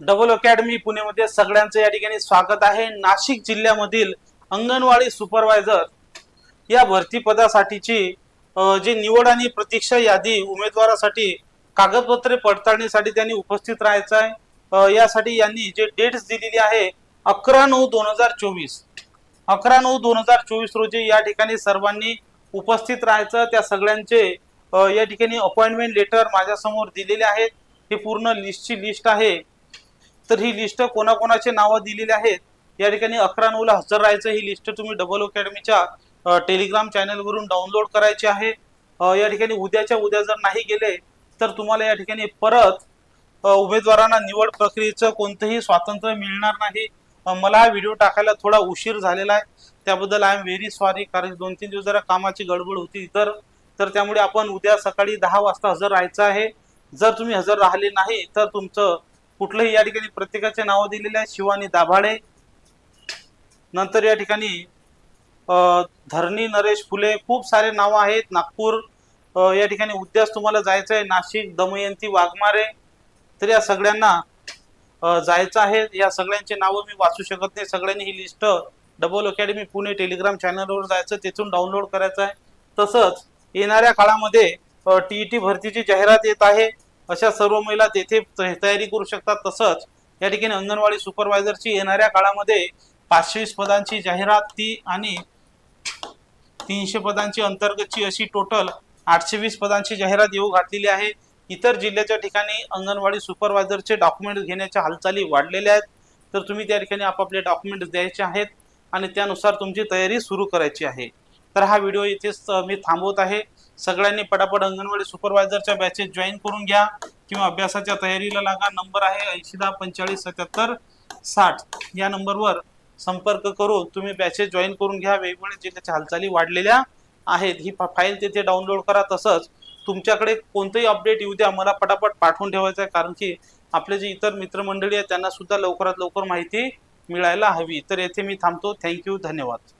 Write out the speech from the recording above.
Double academy पुणेमध्ये सगळ्यांचं या ठिकाणी स्वागत आहे. नाशिक जिल्ह्यामधील अंगणवाडी सुपरवायझर या भरती पदासाठीची जी निवड आणि प्रतीक्षा यादी उमेदवारासाठी कागदपत्रे पडताळणीसाठी त्यांनी उपस्थित राहायचं आहे. यासाठी यांनी जे डेट्स दिलेली आहे अकरा नऊ दोन हजार चोवीस. अकरा नऊ दोन हजार चोवीस रोजी या ठिकाणी सर्वांनी उपस्थित राहायचं. त्या सगळ्यांचे या ठिकाणी अपॉइंटमेंट लेटर माझ्यासमोर दिलेले आहेत. हे पूर्ण लिस्टची लिस्ट आहे. तर ही लिस्ट कोणाकोणाचे नावं दिलेली आहेत? या ठिकाणी अकरा नऊला हजर राहायचं ही लिस्ट तुम्ही डबल अकॅडमीच्या टेलिग्राम चॅनलवरून डाउनलोड करायची आहे. या ठिकाणी उद्याच्या उद्या जर नाही गेले तर तुम्हाला या ठिकाणी परत उमेदवारांना निवड प्रक्रियेचं कोणतंही स्वातंत्र्य मिळणार नाही. मला हा व्हिडिओ टाकायला थोडा उशीर झालेला आहे. त्याबद्दल आय एम व्हेरी सॉरी कारण दोन तीन दिवस जरा कामाची गडबड होती. तर तर त्यामुळे आपण उद्या सकाळी दहा वाजता हजर राहायचं आहे. जर तुम्ही हजर राहिले नाही तर तुमचं कुठलंही या ठिकाणी प्रत्येकाचे नावं दिलेले आहे. शिवानी दाभाडे. नंतर या ठिकाणी धरणी नरेश फुले खूप सारे नावं आहेत. नागपूर या ठिकाणी उद्याच तुम्हाला जायचं आहे. नाशिक दमयंती वाघमारे. तर या सगळ्यांना जायचं आहे. या सगळ्यांचे नावं मी वाचू शकत नाही. सगळ्यांनी ही list double academy Pune Telegram चॅनलवर जायचं तिथून डाउनलोड करायचं आहे. तसंच येणाऱ्या काळामध्ये टीईटी भरतीची जाहिरात येत आहे. अशा सर्व महिला तेथे त- तयारी करू शकतात. तसंच या ठिकाणी अंगणवाडी सुपरवायझरची येणाऱ्या काळामध्ये पाचशेवीस पदांची जाहिरात ती आणि तीनशे पदांची अंतर्गतची अशी टोटल आठशे वीस पदांची जाहिरात येऊ घातलेली आहे. इतर जिल्ह्याच्या ठिकाणी अंगणवाडी सुपरवायझरचे डॉक्युमेंट घेण्याच्या हालचाली वाढलेल्या आहेत. तर तुम्ही त्या ठिकाणी आपापले डॉक्युमेंट द्यायचे आहेत आणि त्यानुसार तुमची तयारी सुरू करायची आहे. तर हा व्हिडिओ इथेच मी थांबवत आहे. सगळ्यांनी पटापट अंगणवाडी सुपरवायझरच्या बॅचेस जॉईन करून घ्या किंवा अभ्यासाच्या तयारीला लागा. नंबर आहे ऐंशी दहा पंचेचाळीस सत्याहत्तर साठ. या नंबरवर संपर्क करून तुम्ही बॅचेस जॉईन करून घ्या. वेगवेगळ्या जिल्ह्याच्या हालचाली वाढलेल्या आहेत ही फाईल तिथे डाउनलोड करा. तसंच तुमच्याकडे कोणतंही अपडेट येऊ द्या. मला पटापट पाठवून ठेवायचं आहे कारण की आपले जे इतर मित्रमंडळी आहेत त्यांना सुद्धा लवकरात लवकर माहिती मिळायला हवी. तर येथे मी थांबतो. थँक्यू धन्यवाद.